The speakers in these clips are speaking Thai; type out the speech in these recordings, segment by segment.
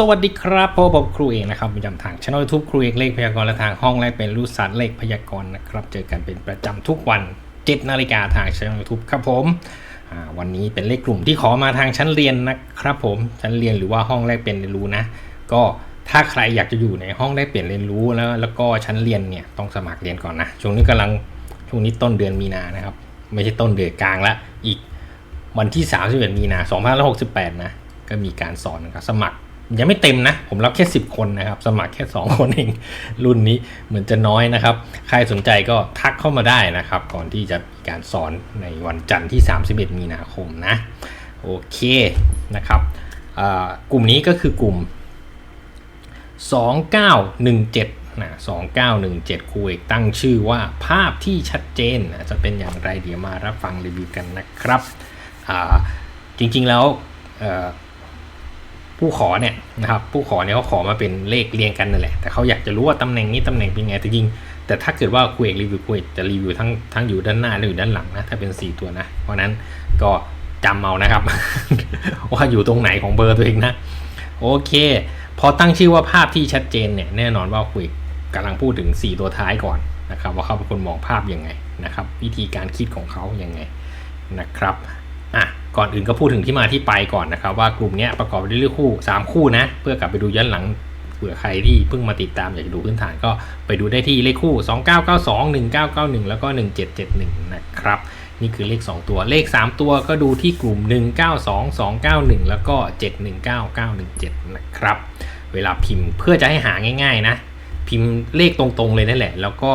สวัสดีครับพบกับครูเองนะครับประจำทางช่องยูทูบครูเองเลขพยากรณ์และทางห้องแรกเป็นรูศาสตร์เลขพยากรณ์นะครับ เจอกันเป็นประจำทุกวัน7นาฬิกาทางช่องยูทูบครับผมวันนี้เป็นเลขกลุ่มที่ขอมาทางชั้นเรียนนะครับผมชั้นเรียนหรือว่าห้องแรกเป็นเรียนรู้นะ ก็ถ้าใครอยากจะอยู่ในห้องแรกเปลี่ยนเรียนรู้แล้วแล้วก็ชั้นเรียนเนี่ยต้องสมัครเรียนก่อนนะช่วงนี้กำลังช่วงนี้ต้นเดือนมีนานะครับ ไม่ใช่ต้นเดือนกลางละอีกวันที่31มีนา2568นะก็มีการสอนนะครับสมัคร ยังไม่เต็มนะ ผมรับแค่ 10 คนนะครับ สมัครแค่ 2 คนเอง รุ่นนี้เหมือนจะน้อยนะครับ ใครสนใจก็ทักเข้ามาได้นะครับ ก่อนที่จะมีการสอนในวันจันทร์ที่ 31 มีนาคมนะ โอเคนะครับกลุ่มนี้ก็คือกลุ่ม 2917นะ2917ครูเอกตั้งชื่อว่าภาพที่ชัดเจนนะจะเป็นอย่างไรเดี๋ยวมารับฟังรีวิวกันนะครับจริงๆแล้ว ผู้ขอเนี่ยนะครับผู้ขอเนี่ยเขาขอมาเป็นเลขเรียงกันนั่นแหละแต่เขาอยากจะรู้ว่าตำแหน่งนี้ตำแหน่งเป็นไงแต่จริง แต่ถ้าเกิดว่าครูเอกรีวิวครูเอกจะรีวิวทั้งทั้งอยู่ด้านหน้าและอยู่ด้านหลังนะถ้าเป็น 4 ตัวนะ เพราะฉะนั้นก็จำเอานะครับ ว่าอยู่ตรงไหนของเบอร์ตัวเองนะ โอเค พอตั้งชื่อว่าภาพที่ชัดเจนเนี่ยแน่นอนว่าคุยกำลังพูดถึง 4 ตัวท้ายก่อนนะครับ ว่าเขาเป็นคนมองภาพยังไงนะครับ วิธีการคิดของเขายังไงนะครับอะ ก่อนอื่นก็พูดถึงที่มาที่ไปก่อนนะครับ ว่ากลุ่มนี้ประกอบไปด้วยเลขคู่ 3 คู่นะ เพื่อกลับไปดูย้อนหลังเผื่อใครที่เพิ่งมาติดตามอยากจะดูพื้นฐานก็ไปดูได้ที่เลขคู่ 2992 1991 แล้วก็ 1771 นะครับ นี่คือเลข 2 ตัวเลข 3 ตัวก็ดูที่กลุ่ม 192 291 แล้วก็ 719917 นะครับ เวลาพิมพ์เพื่อจะให้หาง่ายๆนะ พิมพ์เลขตรงๆเลยนั่นแหละ แล้วก็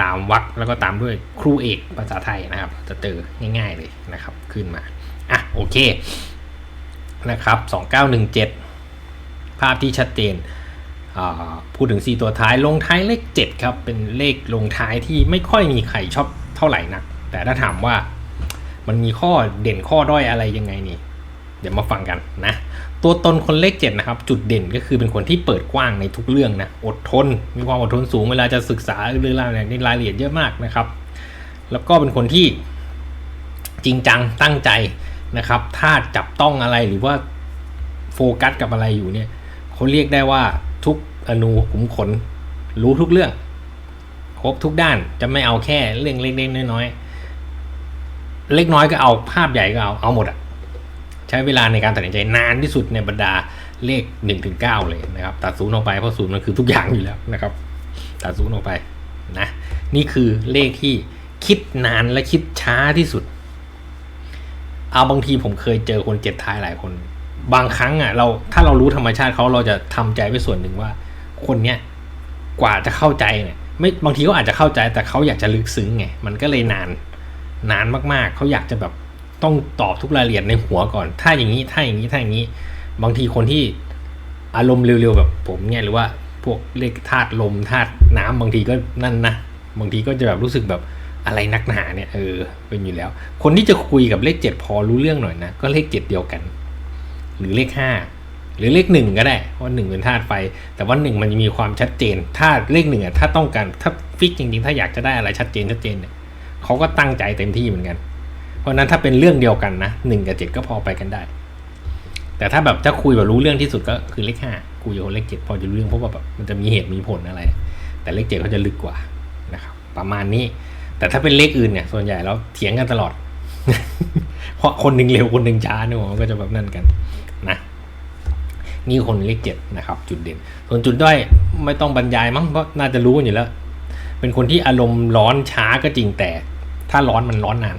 ตามวรรคแล้วก็ตามด้วยครูเอกภาษาไทยนะครับ จะเจอง่าย ๆเลยนะครับ ขึ้นมา อะโอเคนะครับ 2917 ภาพที่ชัดเจนพูดถึง 4 ตัวท้ายลงท้ายเลข 7 ครับ เป็นเลขลงท้ายที่ไม่ค่อยมีใครชอบเท่าไหร่นัก แต่ถ้าถามว่ามันมีข้อเด่นข้อด้อยอะไรยังไงนี่ เดี๋ยวมาฟังกันนะ ตัวตนคนเลข 7 นะครับ จุดเด่นก็คือเป็นคนที่เปิดกว้างในทุกเรื่องนะ อดทน มีความอดทนสูงเวลาจะศึกษาเรื่องราวในรายละเอียดเยอะมากนะครับ แล้วก็เป็นคนที่จริงจังตั้งใจ นะครับ ถ้าจับต้องอะไรหรือว่าโฟกัสกับอะไรอยู่เนี่ยเขาเรียกได้ว่าทุกอนูขุมขน รู้ทุกเรื่อง ครบทุกด้านจะไม่เอาแค่เรื่องเล็กๆน้อยๆเล็กน้อยก็เอาภาพใหญ่ก็เอาเอาหมดอะใช้เวลาในการตัดสินใจนานที่สุดในบรรดาเลข1นถึงเเลยนะครับ ตัดศูนย์ออกไปเพราะศูนย์มันคือทุกอย่างอยู่แล้วนะครับ ตัดศูนย์ออกไปนะนี่คือเลขที่คิดนานและคิดช้าที่สุด เอาบางทีผมเคยเจอคนเจ็ดท้ายหลายคน บางครั้งอะ เราถ้าเรารู้ธรรมชาติเขาเราจะทำใจไว้ส่วนหนึ่งว่า คนเนี้ยกว่าจะเข้าใจเนี่ยไม่บางทีเขาอาจจะเข้าใจแต่เขาอยากจะลึกซึ้งไงมันก็เลยนานนานมากๆ เขาอยากจะแบบต้องตอบทุกรายละเอียดในหัวก่อน ถ้าอย่างนี้ถ้าอย่างนี้ถ้าอย่างนี้ บางทีคนที่อารมณ์เร็วๆแบบผมเนี่ยหรือว่าพวกเลขธาตุลมธาตุน้ำบางทีก็นั่นนะบางทีก็จะแบบรู้สึกแบบ อะไรนักหนาเนี่ยเออเป็นอยู่แล้ว คนที่จะคุยกับเลขเจ็ดพอรู้เรื่องหน่อยนะ ก็เลขเจ็ดเดียวกัน หรือเลขห้าหรือเลขหนึ่งก็ได้ เพราะหนึ่งเป็นธาตุไฟ แต่ว่าหนึ่งมันจะมีความชัดเจน ถ้าเลขหนึ่งอะถ้าต้องการถ้าฟิกจริงๆ ถ้าอยากจะได้อะไรชัดเจนชัดเจนเนี่ยเขาก็ตั้งใจเต็มที่เหมือนกัน เพราะนั้นถ้าเป็นเรื่องเดียวกันนะหนึ่งกับเจ็ดก็พอไปกันได้ แต่ถ้าแบบถ้าคุยแบบรู้เรื่องที่สุดก็คือเลขห้าคุยกับเลขเจ็ดพอจะรู้เรื่องเพราะว่าแบบมันจะมีเหตุมีผลอะไร แต่เลขเจ็ดเขาจะลึกกว่านะครับประมาณนี้ แต่ถ้าเป็นเลขอื่นเนี่ยส่วนใหญ่เราเถียงกันตลอด เพราะคนหนึ่งเร็วคนหนึ่งช้าเนี่ยมันก็จะแบบนั่นกันนะนี่คนเลขเจ็ดนะครับ จุดเด่น ส่วนจุดด้อยไม่ต้องบรรยายมั้งเพราะน่าจะรู้อยู่แล้ว เป็นคนที่อารมณ์ร้อนช้าก็จริงแต่ ถ้าร้อนมันร้อนนาน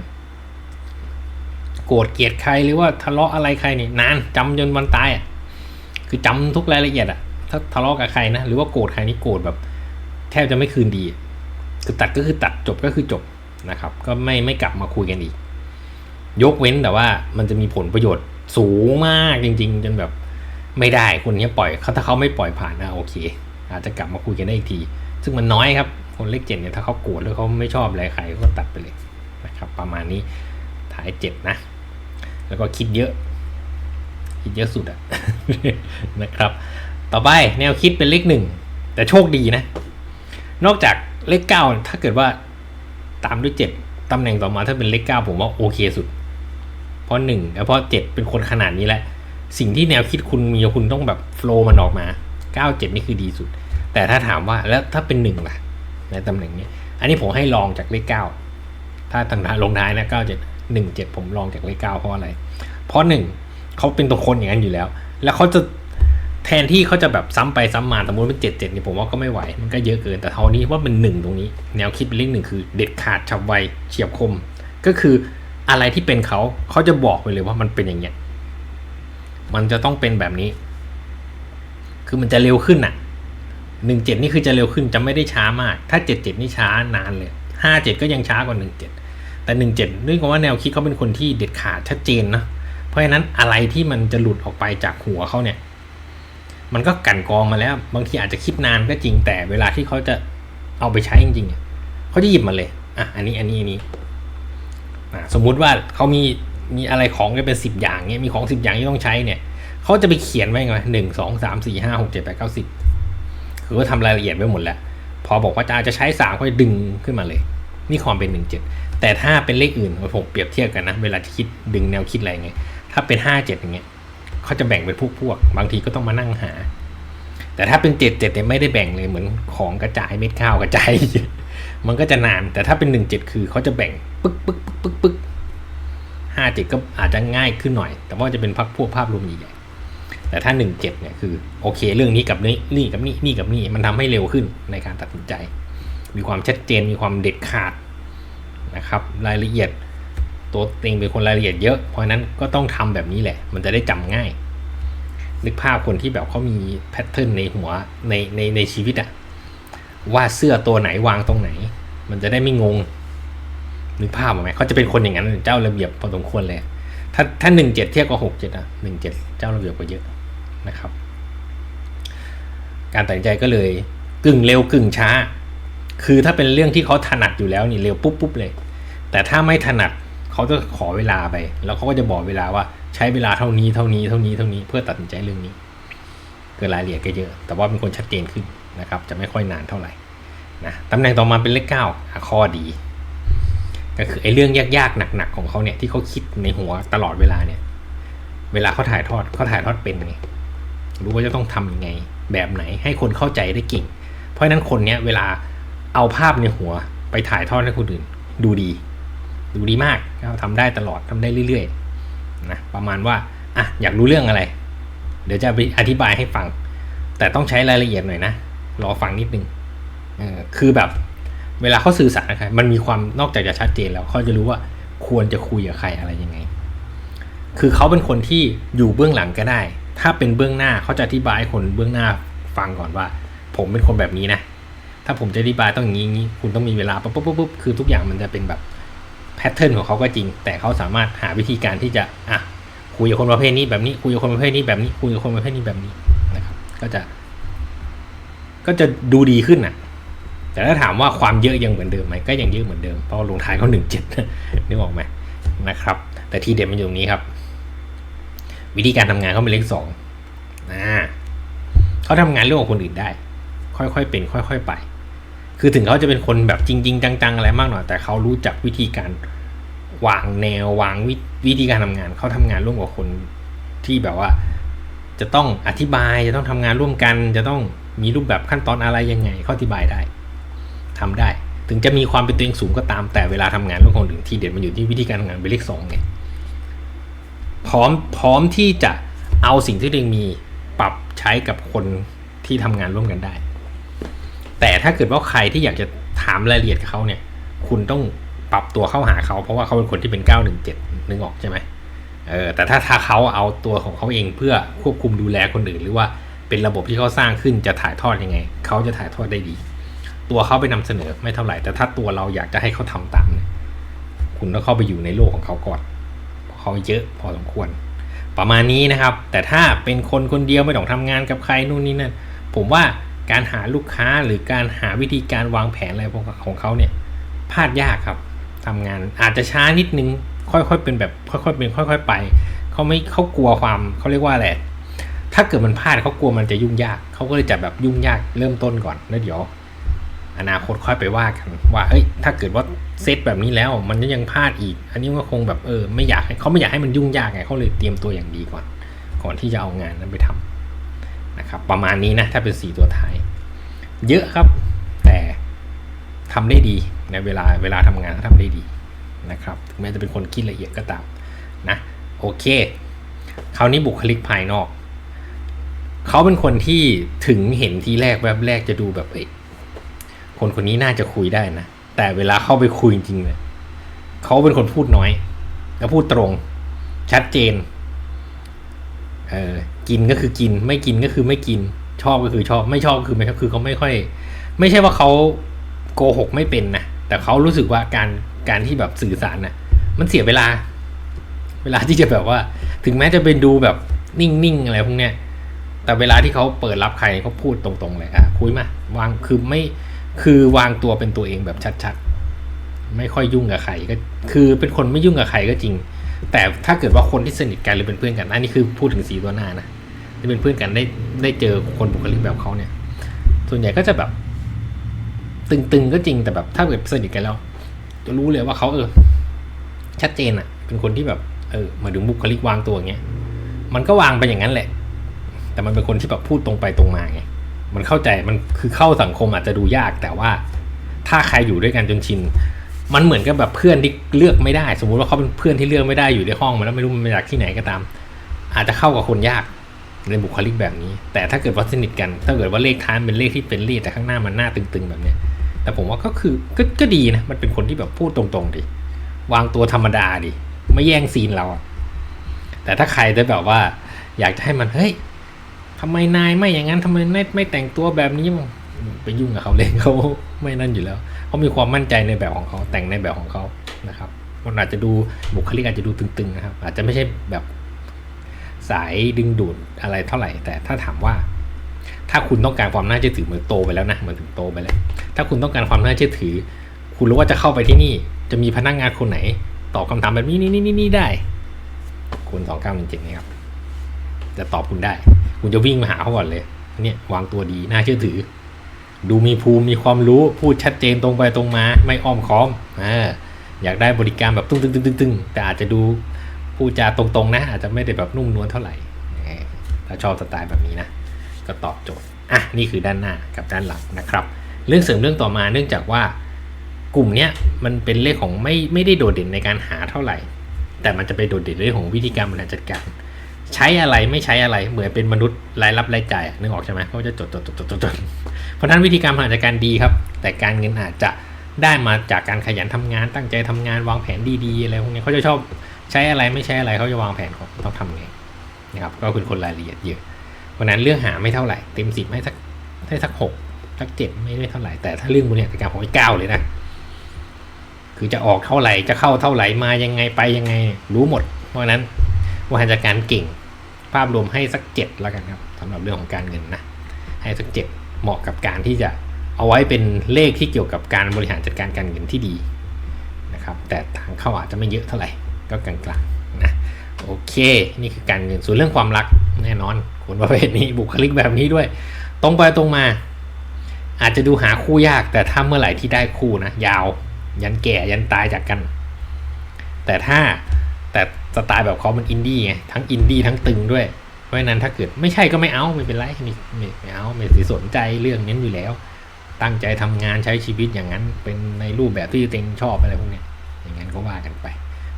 โกรธเกลียดใครหรือว่าทะเลาะอะไรใครนี่นานจำจนวันตายอะคือจำทุกรายละเอียดอะถ้าทะเลาะกับใครนะหรือว่าโกรธใครนี่โกรธแบบ แทบจะไม่คืนดี คือตัดก็คือตัดจบก็คือจบนะครับ ก็ไม่ไม่กลับมาคุยกันอีก ยกเว้นแต่ว่ามันจะมีผลประโยชน์สูงมากจริง ๆ จนแบบไม่ได้คนนี้ปล่อยเขาถ้าเขาไม่ปล่อยผ่านนะโอเค อาจจะกลับมาคุยกันได้อีกที ซึ่งมันน้อยครับ คนเลขเจ็ดเนี่ยถ้าเขาโกรธหรือเขาไม่ชอบอะไรใครก็ตัดไปเลยนะครับ ประมาณนี้ท้ายเจ็ดนะ แล้วก็คิดเยอะ คิดเยอะสุดอะนะครับ ต่อไปแนวคิดเป็นเลขหนึ่งแต่โชคดีนะ นอกจาก เลขเก้าถ้าเกิดว่าตามด้วยเจ็ดตำแหน่งต่อมาถ้าเป็นเลขเก้าผมว่าโอเคสุด เพราะหนึ่งแล้วเพราะเจ็ดเป็นคนขนาดนี้แหละ สิ่งที่แนวคิดคุณมีคุณต้องแบบโฟล์มันออกมา97นี่คือดีสุด แต่ถ้าถามว่าแล้วถ้าเป็นหนึ่งล่ะ ในตำแหน่งนี้ อันนี้ผมให้ลองจากเลขเก้าถ้าต่างท้ายลงท้ายนะเก้าเจ็ดหนึ่งเจ็ดผมลองจากเลขเก้าเพราะอะไร เพราะหนึ่งเขาเป็นตัวคนอย่างนั้นอยู่แล้ว แล้วเขาจะ แทนที่เขาจะแบบซ้ำไปซ้ำมาสมมติเป็นเจ็ดเจ็ดนี่ผมว่าก็ไม่ไหว มันก็เยอะเกินแต่เท่านี้ว่าเป็นหนึ่งตรงนี้ แนวคิดเป็นเลขหนึ่งคือ เด็ดขาดฉับไวเฉียบคม ก็คืออะไรที่เป็นเขาเขาจะบอกไปเลยว่ามันเป็นอย่างเงี้ยมันจะต้องเป็นแบบนี้ คือมันจะเร็วขึ้นอะหนึ่งเจ็ดนี่คือจะเร็วขึ้นจะไม่ได้ช้ามาก ถ้าเจ็ดเจ็ดนี่ช้านานเลยห้าเจ็ดก็ยังช้ากว่าหนึ่งเจ็ดแต่หนึ่งเจ็ดด้วยความว่าแนวคิดเขาเป็นคนที่เด็ดขาดชัดเจนนะเพราะฉะนั้นอะไรที่มันจะหลุดออกไปจากหัวเขาเนี่ย มันก็กันกองมาแล้ว บางทีอาจจะคิดนานก็จริงแต่เวลาที่เขาจะเอาไปใช้จริงๆเขาจะหยิบมาเลยอะอันนี้อันนี้อันนี้สมมุติว่าเขามีมีอะไรของเป็นสิบอย่างเนี่ยมีของสิบอย่างที่ต้องใช้เนี่ยเขาจะไปเขียนไว้ไงหนึ่งสองสามสี่ห้าหกเจ็ดแปดเก้าสิบคือว่าทำรายละเอียดไว้หมดแล้ว พอบอกว่าจะจะใช้สามก็ดึงขึ้นมาเลย นี่ความเป็นหนึ่งเจ็ดแต่ถ้าเป็นเลขอื่นผมเปรียบเทียบกันนะ เวลาจะคิดดึงแนวคิดอะไรเงี้ยถ้าเป็นห้าเจ็ดอย่างเงี้ย เขาจะแบ่งเป็นพวกพวกบางทีก็ต้องมานั่งหา แต่ถ้าเป็นเจ็ดเจ็ดเนี่ยไม่ได้แบ่งเลยเหมือนของกระจายเม็ดข้าวกระจายมันก็จะนาน แต่ถ้าเป็นหนึ่งเจ็ดคือเขาจะแบ่งปึ๊กปึ๊กปึ๊กปึ๊กปึ๊กห้าเจ็ดก็อาจจะง่ายขึ้นหน่อย แต่ว่าจะเป็นพักพวกภาพรวมใหญ่ๆแต่ถ้าหนึ่งเจ็ดเนี่ยคือโอเค เรื่องนี้กับนี้นี่กับนี่นี่กับนี่มันทำให้เร็วขึ้นในการตัดสินใจ มีความชัดเจนมีความเด็ดขาดนะครับ รายละเอียด ตัวเองเป็นคนรายละเอียดเยอะ เพราะนั้นก็ต้องทำแบบนี้แหละ มันจะได้จำง่าย นึกภาพคนที่แบบเขามีแพทเทิร์นในหัวในในในชีวิตอะว่าเสื้อตัวไหนวางตรงไหน มันจะได้ไม่งง นึกภาพออกไหมเขาจะเป็นคนอย่างนั้นเจ้าระเบียบพอสมควรเลย ถ้าถ้าหนึ่งเจ็ดเทียบกับหกเจ็ดอะหนึ่งเจ็ดเจ้าระเบียบกว่าเยอะนะครับ การตัดสินใจก็เลยกึ่งเร็วกึ่งช้า คือถ้าเป็นเรื่องที่เขาถนัดอยู่แล้วนี่เร็วปุ๊บปุ๊บเลย แต่ถ้าไม่ถนัด เขาจะขอเวลาไป แล้วเขาก็จะบอกเวลาว่าใช้เวลาเท่านี้เท่านี้เท่านี้เท่านี้เพื่อตัดสินใจเรื่องนี้เกิดรายละเอียดก็เยอะ แต่ว่าเป็นคนชัดเจนขึ้นนะครับ จะไม่ค่อยนานเท่าไหร่นะตำแหน่งต่อมาเป็นเลขเก้าข้อดี ก็คือไอ้เรื่องยากๆหนักๆของเขาเนี่ยที่เขาคิดในหัวตลอดเวลาเนี่ย เวลาเขาถ่ายทอดเขาถ่ายทอดเป็นไงรู้ว่าจะต้องทำยังไง แบบไหนให้คนเข้าใจได้เก่ง เพราะฉะนั้นคนเนี้ยเวลาเอาภาพในหัวไปถ่ายทอดให้คนอื่น ดูดี ดูดีมากเขาทำได้ตลอดทำได้เรื่อยๆนะประมาณว่าอะอยากรู้เรื่องอะไร เดี๋ยวจะไปอธิบายให้ฟัง แต่ต้องใช้รายละเอียดหน่อยนะรอฟังนิดนึงเออคือแบบเวลาเขาสื่อสารกับใครมันมีความนอกจากจะชัดเจนแล้วเขาจะรู้ว่าควรจะคุยกับใครอะไรยังไง คือเขาเป็นคนที่อยู่เบื้องหลังก็ได้ ถ้าเป็นเบื้องหน้าเขาจะอธิบายให้คนเบื้องหน้าฟังก่อนว่า ผมเป็นคนแบบนี้นะ ถ้าผมจะอธิบายต้องอย่างนี้นี้คุณต้องมีเวลาปุ๊บปุ๊บปุ๊บปุ๊บคือทุกอย่างมันจะเป็นแบบ แพทเทิร์นของเขาก็จริง แต่เขาสามารถหาวิธีการที่จะอะคุยกับคนประเภทนี้แบบนี้คุยกับคนประเภทนี้แบบนี้คุยกับคนประเภทนี้แบบนี้นะครับ ก็จะ ก็จะดูดีขึ้นอะ แต่ถ้าถามว่าความเยอะยังเหมือนเดิมไหมก็ยังเยอะเหมือนเดิมเพราะลงท้ายเขาหนึ่งเจ็ดนึกออกไหมนะครับ แต่ที่เด็ดมันอยู่ตรงนี้ครับ วิธีการทำงานเขาเป็นเลขสองอ่าเขาทำงานเรื่องของคนอื่นได้ ค่อยๆเป็น ค่อย ๆ ไป คือถึงเขาจะเป็นคนแบบจริง ๆ จัง ๆ อะไรมากหน่อย แต่เขารู้จักวิธีการวางแนววางววิธีการทำงานเขาทำงานร่วมกับคนที่แบบว่า จะต้องอธิบายจะต้องทำงานร่วมกัน จะต้องมีรูปแบบขั้นตอนอะไรยังไงเขาอธิบายได้ทำได้ ถึงจะมีความเป็นตัวเองสูงก็ตามแต่เวลาทำงานร่วมกับคนอื่นที่เด่นมันอยู่ที่วิธีการทำงานเป็นเลขสองไงพร้อมพร้อมที่จะเอาสิ่งที่ตัวเองมีปรับใช้กับคนที่ทำงานร่วมกันได้ แต่ถ้าเกิดว่าใครที่อยากจะถามรายละเอียดกับเขาเนี่ย คุณต้องปรับตัวเข้าหาเขาเพราะว่าเขาเป็นคนที่เป็น 917นึกออกใช่ไหมเออแต่ถ้าถ้าเขาเอาตัวของเขาเองเพื่อควบคุมดูแลคนอื่น หรือว่าเป็นระบบที่เขาสร้างขึ้นจะถ่ายทอดยังไง เขาจะถ่ายทอดได้ดี ตัวเขาไปนำเสนอไม่เท่าไหร่ แต่ถ้าตัวเราอยากจะให้เขาทำตามเนี่ยคุณต้องเข้าไปอยู่ในโลกของเขาก่อนเพราะเขาเยอะพอสมควร ประมาณนี้นะครับ แต่ถ้าเป็นคนคนเดียวไม่ต้องทำงานกับใครนู่นนี่นั่นผมว่า การหาลูกค้าหรือการหาวิธีการวางแผนอะไรพวกของเขาเนี่ยพลาดยากครับทำงานอาจจะช้านิดนึง ค่อยๆเป็นแบบค่อยๆเป็นค่อย ๆ ไปเขาไม่เขากลัวความเขาเรียกว่าอะไรถ้าเกิดมันพลาดเขากลัวมันจะยุ่งยากเขาก็เลยจะแบบยุ่งยากเริ่มต้นก่อนแล้วเดี๋ยว อนาคตค่อยไปว่ากันว่าเอ้ยถ้าเกิดว่าเซตแบบนี้แล้วมันยังพลาดอีก อันนี้ก็คงแบบเออไม่อยากเขาไม่อยากให้มันยุ่งยากไงเขาเลยเตรียมตัวอย่างดีก่อน ก่อนที่จะเอางานนั้นไปทำ นะครับประมาณนี้นะถ้าเป็นสีตัวท้าย เยอะครับ แต่ทำได้ดีในเวลาเวลาทำงานทำได้ดีนะครับถึงแม้จะเป็นคนคิดละเอียดก็ตามนะโอเค คราวนี้บุคลิกภายนอก เขาเป็นคนที่ถึงเห็นทีแรกแวบแรกจะดูแบบเอ้คนคนนี้น่าจะคุยได้นะ แต่เวลาเข้าไปคุยจริงๆเลยเขาเป็นคนพูดน้อย แล้วพูดตรง ชัดเจน เออ กินก็คือกิน ไม่กินก็คือไม่กิน ชอบก็คือชอบ ไม่ชอบก็คือไม่ชอบคือเขาไม่ค่อย ไม่ใช่ว่าเขาโกหกไม่เป็นนะแต่เขารู้สึกว่าการการที่แบบสื่อสารนะ่ะ มันเสียเวลา เวลาที่จะแบบว่า ถึงแม้จะเป็นดูแบบนิ่งๆอะไรพวกเนี้ยแต่เวลาที่เขาเปิดรับใครเขาพูดตรงๆเลยอะคุยมาวางคือไม่คือวางตัวเป็นตัวเองแบบชัดๆ ไม่ค่อยยุ่งกับใครก็คือเป็นคนไม่ยุ่งกับใครก็จริง แต่ถ้าเกิดว่าคนที่สนิทกันหรือเป็นเพื่อนกันอันนี้คือพูดถึงสีตัวหน้านะ ที่เป็นเพื่อนกันได้ได้เจอคนบุคลิกแบบเขาเนี่ย ส่วนใหญ่ก็จะแบบ ตึงๆก็จริงแต่แบบถ้าเกิดสนิทกันแล้ว จะรู้เลยว่าเขาเออ ชัดเจนอะเป็นคนที่แบบ เออมาถึงบุคลิกวางตัวอย่างเงี้ยมันก็วางไปอย่างนั้นแหละ แต่มันเป็นคนที่แบบพูดตรงไปตรงมาไงมันเข้าใจมันคือเข้าสังคมอาจจะดูยาก แต่ว่าถ้าใครอยู่ด้วยกันจนชินมันเหมือนกับแบบเพื่อนที่เลือกไม่ได้ สมมุติว่าเขาเป็นเพื่อนที่เลือกไม่ได้อยู่ในห้องมาแล้วไม่รู้มันมาจากที่ไหนก็ตาม อาจจะเข้ากับคนยาก ในบุคลิกแบบนี้ แต่ถ้าเกิดว่าสนิทกัน ถ้าเกิดว่าเลขท้ายเป็นเลขที่เป็นเลขแต่ข้างหน้ามันหน้าตึงๆแบบเนี้ยแต่ผมว่าก็คือก็ก็ดีนะ มันเป็นคนที่แบบพูดตรงๆดิ วางตัวธรรมดาดิ ไม่แย่งซีนเราอะแต่ถ้าใครจะแบบว่า อยากจะให้มันเฮ้ยทำไมนายไม่อย่างนั้นทำไมไม่ไม่แต่งตัวแบบนี้ไปยุ่งกับเขาเลยเขาไม่นั่นอยู่แล้วเขามีความมั่นใจในแบบของเขาแต่งในแบบของเขานะครับมันอาจจะดูบุคลิกอาจจะดูตึงๆนะครับ อาจจะไม่ใช่แบบ สายดึงดูดอะไรเท่าไหร่ แต่ถ้าถามว่า ถ้าคุณต้องการความน่าเชื่อถือเหมือนโตไปแล้วนะเหมือนถึงโตไปแล้ว ถ้าคุณต้องการความน่าเชื่อถือ คุณรู้ว่าจะเข้าไปที่นี่ จะมีพนักงานคนไหนตอบคำถามแบบนี้นี่นี่นี่ได้คุณสองเก้าหนึ่งเจ็ดนี่ครับจะตอบคุณได้ คุณจะวิ่งมาหาเขาก่อนเลยเนี่ยวางตัวดีน่าเชื่อถือ ดูมีภูมิมีความรู้พูดชัดเจนตรงไปตรงมา ไม่อ้อมค้อมอ่าอยากได้บริการแบบตึ้งตึ้งตึ้งตึ้งตึ้งแต่อาจจะดู พูดจาตรงๆนะ อาจจะไม่ได้แบบนุ่มนวลเท่าไหร่ถ้าชอบสไตล์แบบนี้นะ ก็ตอบโจทย์อะนี่คือด้านหน้ากับด้านหลังนะครับ เรื่องเสริมเรื่องต่อมาเนื่องจากว่ากลุ่มเนี้ยมันเป็นเลขของไม่ไม่ได้โดดเด่นในการหาเท่าไหร่ แต่มันจะไปโดดเด่นเรื่องของวิธีการบริหารจัดการใช้อะไรไม่ใช้อะไรเหมือนเป็นมนุษย์รายรับรายจ่ายนึกออกใช่ไหมเขาจะจดจดจดจดจดจดเพราะนั้นวิธีการบริหารจัดการดีครับ แต่การเงินอาจจะได้มาจากการขยันทำงานตั้งใจทำงานวางแผนดีๆอะไรพวกนี้เขาจะชอบ ใช้อะไรไม่ใช้อะไรเขาจะวางแผนของต้องทำไงนะครับก็เป็นคนรายละเอียดเยอะเพราะนั้นเรื่องหาไม่เท่าไหร่เต็มสิบให้สักให้สักหกสักเจ็ดไม่ได้เท่าไหร่แต่ถ้าเรื่องบริหารจัดการผมให้เก้าเลยนะคือจะออกเท่าไหร่จะเข้าเท่าไหร่มายังไงไปยังไงรู้หมด เพราะนั้นบริหารจัดการเก่ง ภาพรวมให้สักเจ็ดแล้วกันครับสำหรับเรื่องของการเงินนะให้สักเจ็ดเหมาะกับการที่จะเอาไว้เป็นเลขที่เกี่ยวกับการบริหารจัดการการเงินที่ดีนะครับแต่ทางเข้าอาจจะไม่เยอะเท่าไหร่ ก็กลางๆนะโอเค นี่คือการเงินส่วนเรื่องความรักแน่นอนคนประเภทนี้บุคลิกแบบนี้ด้วย ตรงไปตรงมา อาจจะดูหาคู่ยาก แต่ถ้าเมื่อไหร่ที่ได้คู่นะยาว ยันแก่ยันตายจากกัน แต่ถ้าแต่สไตล์แบบเขามันอินดี้ไงทั้งอินดี้ทั้งตึงด้วยเพราะฉะนั้นถ้าเกิดไม่ใช่ก็ไม่เอาไม่เป็นไรไม่ไม่ไม่เอาไม่สนใจเรื่องนี้อยู่แล้ว ตั้งใจทำงานใช้ชีวิตอย่างนั้น เป็นในรูปแบบที่ตัวเองชอบอะไรพวกนี้อย่างนั้นก็ว่ากันไป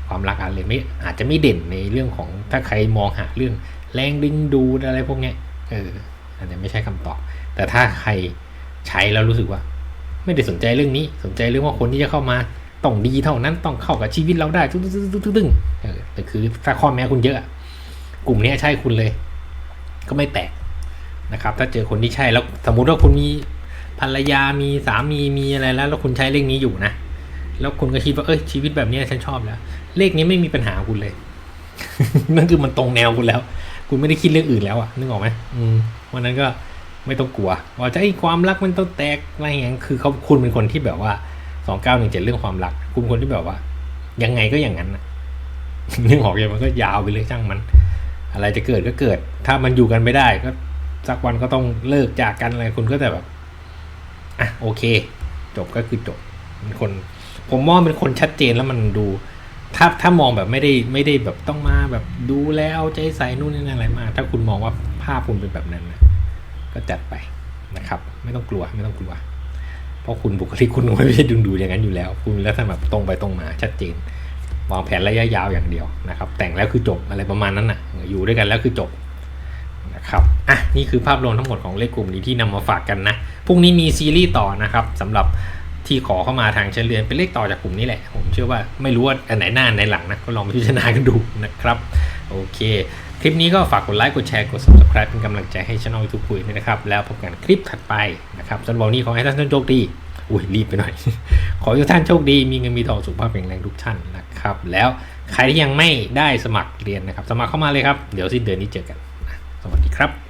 ความรักอาจจะไม่อาจจะไม่เด่นในเรื่องของถ้าใครมองหาเรื่องแรงดึงดูดอะไรพวกเนี้ยเอออาจจะไม่ใช่คำตอบ แต่ถ้าใครใช้แล้วรู้สึกว่า ไม่ได้สนใจเรื่องนี้สนใจเรื่องว่าคนที่จะเข้ามาต้องดีเท่านั้นต้องเข้ากับชีวิตเราได้ตึ้งตึ้งตึ้งตึ้งเออแต่คือถ้าข้อแม้คุณเยอะ กลุ่มนี้ใช่คุณเลย ก็ไม่แปลกนะครับ ถ้าเจอคนที่ใช่แล้วสมมุติว่าคุณมีภรรยามีสามีมีอะไรแล้ว แล้วคุณใช้เลขนี้อยู่นะ แล้วคุณก็คิดว่าเอ้ยชีวิตแบบนี้ฉันชอบแล้วเลขนี้ไม่มีปัญหาคุณเลยนั่นคือมันตรงแนวคุณแล้ว คุณไม่ได้คิดเรื่องอื่นแล้วอะนึกออกไหมวันนั้นก็ไม่ต้องกลัว ว่าจะไอ้ความรักมันต้องแตกอะไรอย่างงี้คือเขาคุณเป็นคนที่แบบว่าสองเก้าหนึ่งเจ็ดเรื่องความรัก คุณคนที่แบบว่า ยังไงก็อย่างนั้นนะนึกออกยังมันก็ยาวไปเลยช่างมัน อะไรจะเกิดก็เกิด ถ้ามันอยู่กันไม่ได้ ก็สักวันก็ต้องเลิกจากกันอะไรคุณก็แต่แบบอะโอเค จบก็คือจบเป็นคน ผมมองเป็นคนชัดเจนแล้วมันดู ถ้าถ้ามองแบบไม่ได้ไม่ได้แบบต้องมาแบบดูแลเอาใจใส่นู่นนี่นั่นอะไรมา ถ้าคุณมองว่าภาพคุณเป็นแบบนั้นนะก็จัดไปนะครับ ไม่ต้องกลัวไม่ต้องกลัว เพราะคุณบุคลิกคุณไม่ใช่ดึงดูอย่างนั้นอยู่แล้ว คุณแลักษณะแบบตรงไปตรงมาชัดเจนวางแผนระยะยาวอย่างเดียวนะครับ แต่งแล้วคือจบอะไรประมาณนั้นน่ะอยู่ด้วยกันแล้วคือจบนะครับอะนี่คือภาพรวมทั้งหมดของเลขกลุ่มนี้ที่นำมาฝากกันนะพรุ่งนี้มีซีรีส์ต่อนะครับสำหรับ ที่ขอเข้ามาทางเชญเรือนเป็นเลขต่อจากกลุ่มนี้แหละ ผมเชื่อว่าไม่รู้ว่าอันไหนหน้าอันไหนหลังนะก็ลองไปพิจารณากันดูนะครับโอเค คลิปนี้ก็ฝากกดไลค์กดแชร์กด subscribe เป็นกำลังใจให้ช่องยูทูบคุยด้วยนะครับแล้วพบกันคลิปถัดไปนะครับสำหรับวันนี้ขอให้ท่านโชคดีอุ้ยรีบไปหน่อย ขอให้ทุกท่านโชคดี มีเงินมีทองสุขภาพแข็งแรงทุกท่านนะครับ แล้วใครที่ยังไม่ได้สมัครเรียนนะครับ สมัครเข้ามาเลยครับ เดี๋ยวสิ้นเดือนนี้เจอกัน สวัสดีครับ